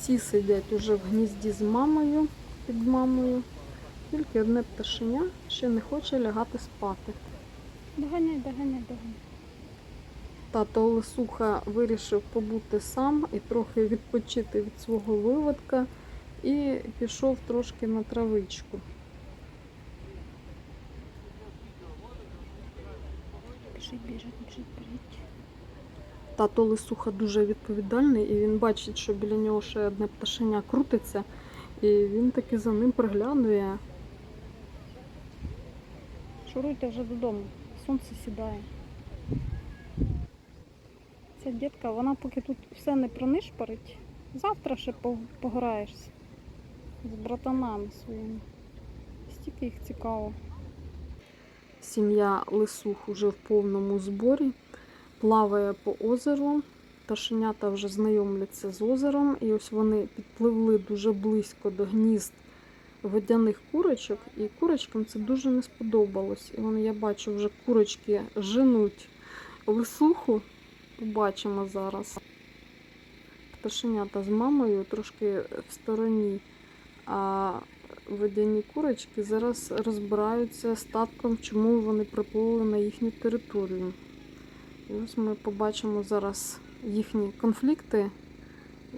Всі сидять уже в гнізді з мамою, під мамою. Тільки одне пташеня ще не хоче лягати спати. Доганяй, доганяй, доганяй. Тато Лисуха вирішив побути сам і трохи відпочити від свого виводка і пішов трошки на травичку. Біжить, біжить, біжить, біжить. Тато Лисуха дуже відповідальний, і він бачить, що біля нього ще одне пташеня крутиться, і він таки за ним приглядує. Шуруйте вже додому. Сонце сідає. Ця дітка, вона поки тут все не пронишпарить, завтра ще пограєшся з братанами своїми. Стільки їх цікаво. Сім'я Лисух уже в повному зборі, плаває по озеру. Пташенята вже знайомляться з озером, і ось вони підпливли дуже близько до гнізд водяних курочок, і курочкам це дуже не сподобалось. І вони, я бачу, вже курочки женуть лисуху. Побачимо зараз. Пташенята з мамою трошки в стороні. А водяні курочки зараз розбираються з татком, чому вони приплили на їхню територію. І ось ми побачимо зараз їхні конфлікти.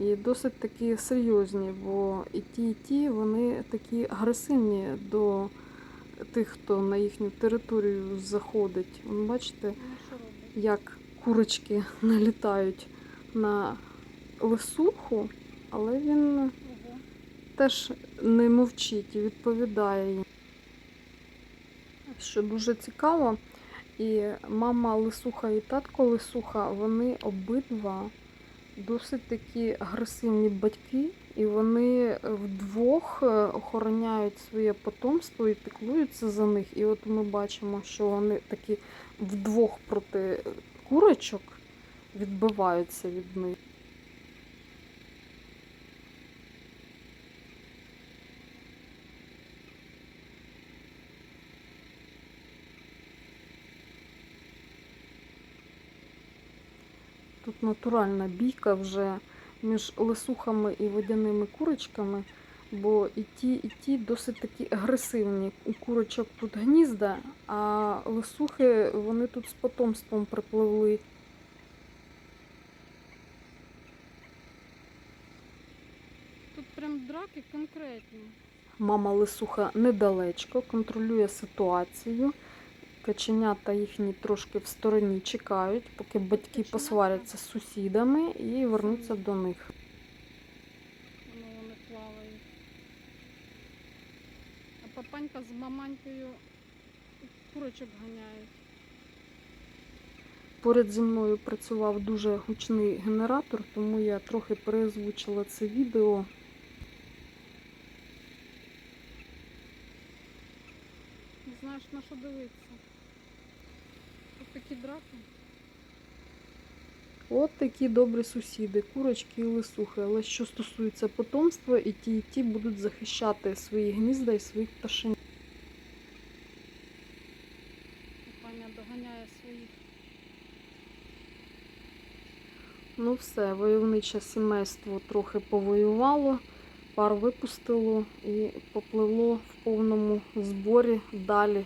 І досить такі серйозні, бо і ті, і ті вони такі агресивні до тих, хто на їхню територію заходить. Вон, бачите, Ну як курочки налітають на лисуху, але він Ого. теж не мовчить і відповідає їм. Що дуже цікаво, і мама Лисуха і татко Лисуха, вони обидва досить такі агресивні батьки, і вони вдвох е, охороняють своє потомство і піклуються за них. І от ми бачимо, що вони такі вдвох проти курочок відбиваються від них. Тут натуральна бійка вже між лисухами і водяними курочками, бо і ті, і ті досить такі агресивні. У курочок тут гнізда, а лисухи вони тут з потомством припливли. Тут прям драки конкретні. Мама лисуха недалечко, контролює ситуацію. Каченята їхні трошки в стороні чекають, поки батьки посваряться з сусідами і вернуться до них. Вони плавають. А папанька з маманькою курочок ганяють. Поряд зі мною працював дуже гучний генератор, тому я трохи переозвучила це відео. Не знаєш на що дивитися. Тут такі драки. От такі добрі сусіди, курочки і лисухи. Але що стосується потомства, і ті, і ті будуть захищати свої гнізда і своїх пташень. Паня доганяє своїх. Ну все, войовниче сімейство трохи повоювало, пар випустило і попливло в повному зборі далі.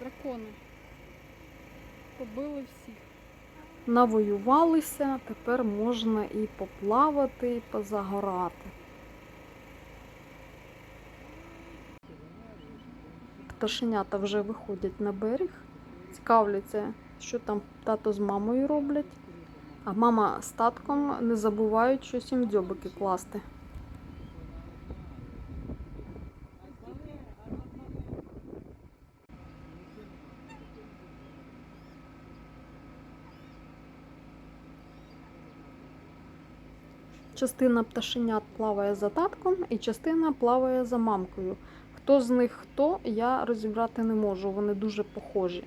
Дракони. Побили всіх. Навоювалися, тепер можна і поплавати, і позагорати. Пташенята вже виходять на берег, цікавляться, що там тато з мамою роблять. А мама з татком не забувають щось їм дзьобики класти. Частина пташенят плаває за татком, і частина плаває за мамкою. Хто з них хто, я розібрати не можу. Вони дуже похожі.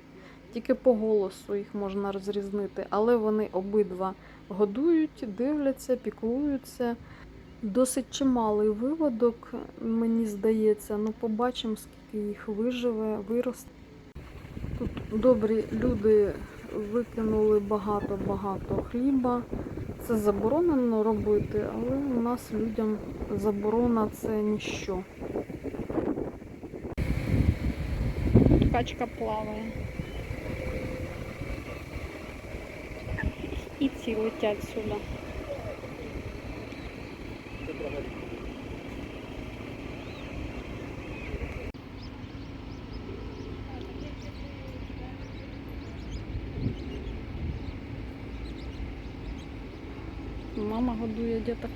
Тільки по голосу їх можна розрізнити, але вони обидва годують, дивляться, піклуються. Досить чималий виводок, мені здається. Ну, побачимо, скільки їх виживе, виросте. Тут добрі люди викинули багато-багато хліба. Це заборонено робити, але у нас людям заборона це ніщо. Качка плаває. Ці летять сюди. Мама годує діток.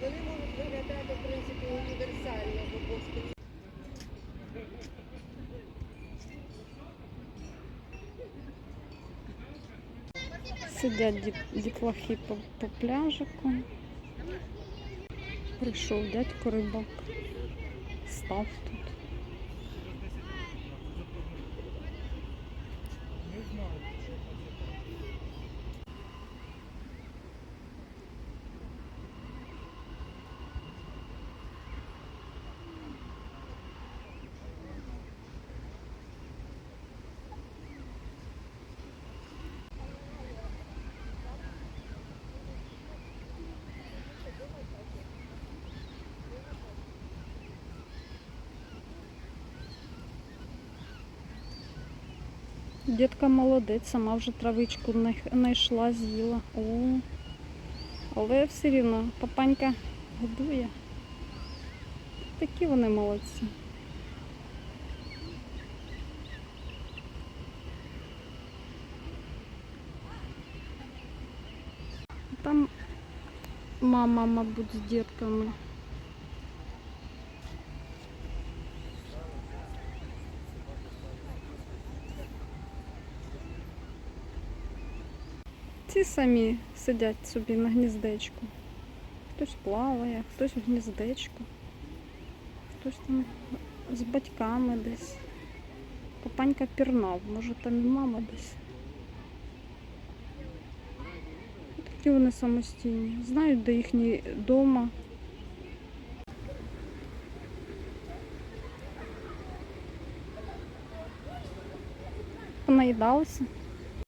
Вони можуть виглядати, в принципі, універсально, бо бо Сидять діт- дітлахи по, по пляжику. Прийшов дядько рибак. Став тут. Дітка молодець, сама вже травичку знайшла, з'їла. О, але все рівно папанька годує. Такі вони молодці. Там мама, мабуть, з дітками. Ці самі сидять собі на гніздечку. Хтось плаває, хтось в гніздечку, хтось там з батьками десь. Папанька пірнав, може там і мама десь. Такі вони самостійні. Знають, де їхній дома. Понаїдалися.